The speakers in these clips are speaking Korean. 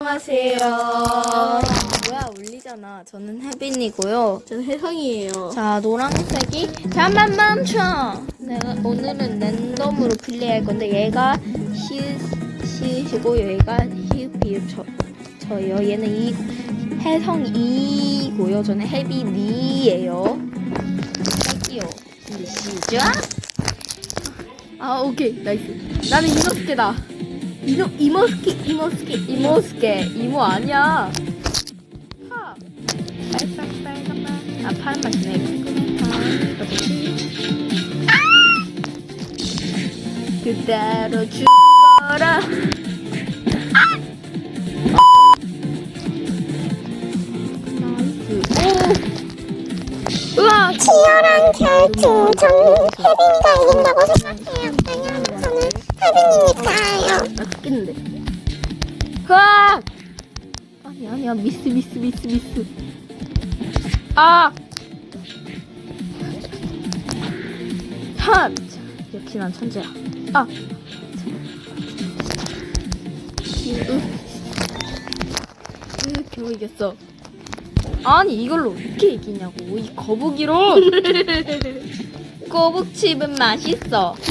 안녕하세요. 뭐야 울리잖아. 저는 혜빈이고요. 저는 혜성이에요. 자 노란색이 잠만 멈춰. 내가 오늘은 랜덤으로 플레이할 건데 얘가 시시시고 얘가 히읗비읍 저 저예요. 얘는 이 혜성 이고요. 저는 혜빈이예요. 할게요. 시작. 아 오케이 나이스. 나는 이노스케다. 이노 이모스케 이모스케 이모스케 이모 아니야. 파. 아 파란맛 네. 그대로 죽어라. 우와. 치열한 결투 저는 혜빈이가 이긴다고 생각해요. 왜냐면 저는 혜빈이니까요. 나 죽겠는데. 아! 아니 아니야 미스 미스 미스 미스 아! 한! 역시 난 천재야 아! 으, 으, 겨우 이겼어 아니 이걸로 어떻게 이기냐고 이 거북이로 거북칩은 맛있어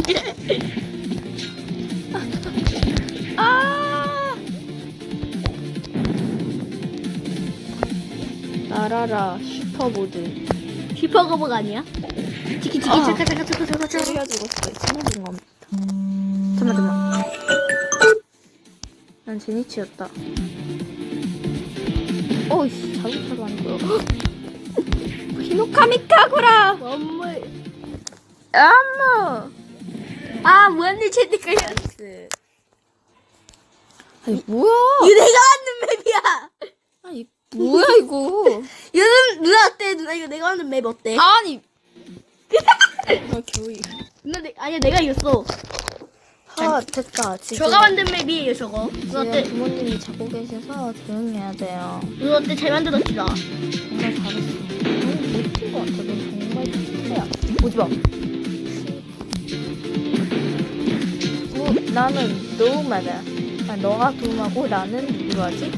나라라 슈퍼보드 슈퍼거북 아니야? 치키 치키 아. 차카 차카 차카 차카 차카. 때려 죽었어 친구인 겁니다 잠깐만 잠깐만 난 제니치였다 어이씨 자동차도 아니고요 히노카미카구라 원물. 암무 아 무한리 체니까 아니 뭐야 이거 내가 만든 맵이야. 아니 뭐야 이거 이거는 누나 어때? 누나 이거 내가 만든 맵 어때? 아니 아 겨우 누나 내, 아니야 내가 이겼어. 아 됐다 지금 저가 만든 맵이에요 저거. 누나 지금 어때? 부모님이 자고 계셔서 조용히 해야 돼요 누나 어때? 잘 만들었지 나. 정말 잘했어 너무 멋진 것 같아 너 정말 천재야 오지 마 어, 나는 도우마다 아, 너가 도우마고 나는 누구로 하지?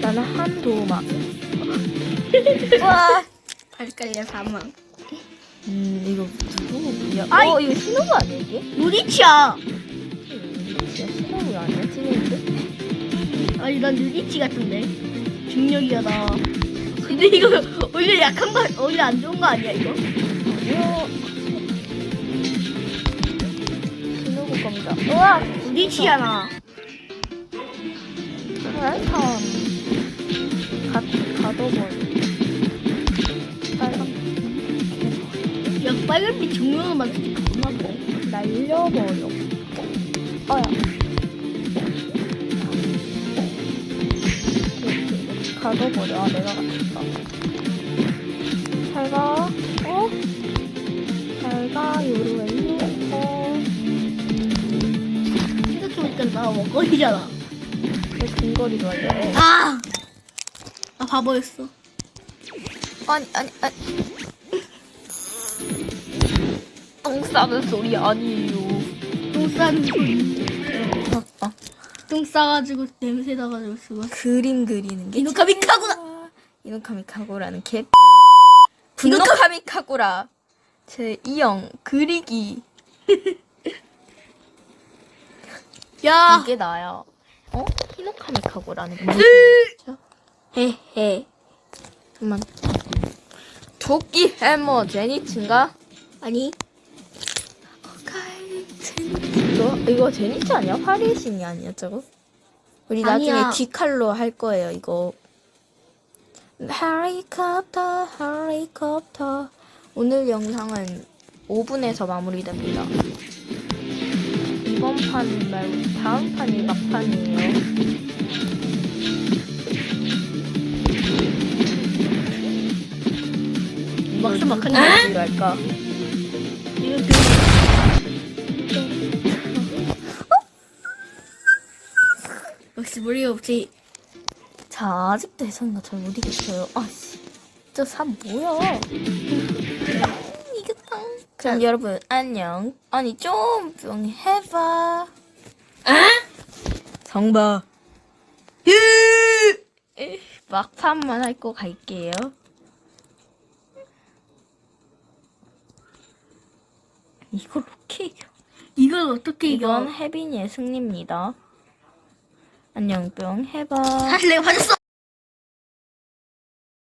나는 한 도우마 와 발깔려 사망. 음 이거 누구 뭐야 아이. 어 이거 신호부 아니야 이게? 누리치야. 진짜 신호부 아니야? 찐인데? 아니 난 누리치 같은데. 중력이야 나. 근데 이거 오히려 약한 거 오히려 안 좋은 거 아니야 이거? 아니요 신호부 겁니다 우와 누리치잖아. 웰컴 가, 가둬버려 빨간 야 빨간빛 중력을 만드니까 겁나 더. 날려버려 어야 가둬버려 아 내가 갔다 잘 가 어? 잘 가 요루엘로 어 생각해보니까 나 원거리잖아. 내 근거리로 알려 아! 아 바보였어. 아니 아니 아니 똥 싸는 소리 아니에요 똥 싸는 소리. 어, 어. 똥 싸가지고 냄새 나가지고 쓰고. 그림 그리는 게 이노카미카구나! 이노카미카고라는 개 분노카미카고라 제 이형 그리기 야! 이게 나야 어? 히노카미카고라는 게 뜻이죠? 헤헤 잠만 도끼 해머 제니츠인가? 아니. 이거, 이거 제니츠 아니야? 화리의 신이 아니야 저거? 우리 나중에 아니야. 귀칼로 할 거예요 이거 헬리콥터 헬리콥터 오늘 영상은 5분에서 마무리됩니다 이번 판 말고 다음 판이 막판이에요 아? 위주로 할까? 이거 그 역시 머리가 없지. 자 아직도 혜성이가 잘못 이겼어요 아씨 저산 뭐야 이겼다 그럼 여러분 안녕 아니 좀 조용히 해봐 아? 정봐 막판만 할 거 갈게요. 이걸 어떻게 이겨? 이걸 어떻게 이겨? 이건 혜빈이의 승리입니다. 안녕 뿅 해봐. 사실 내가 맞았어.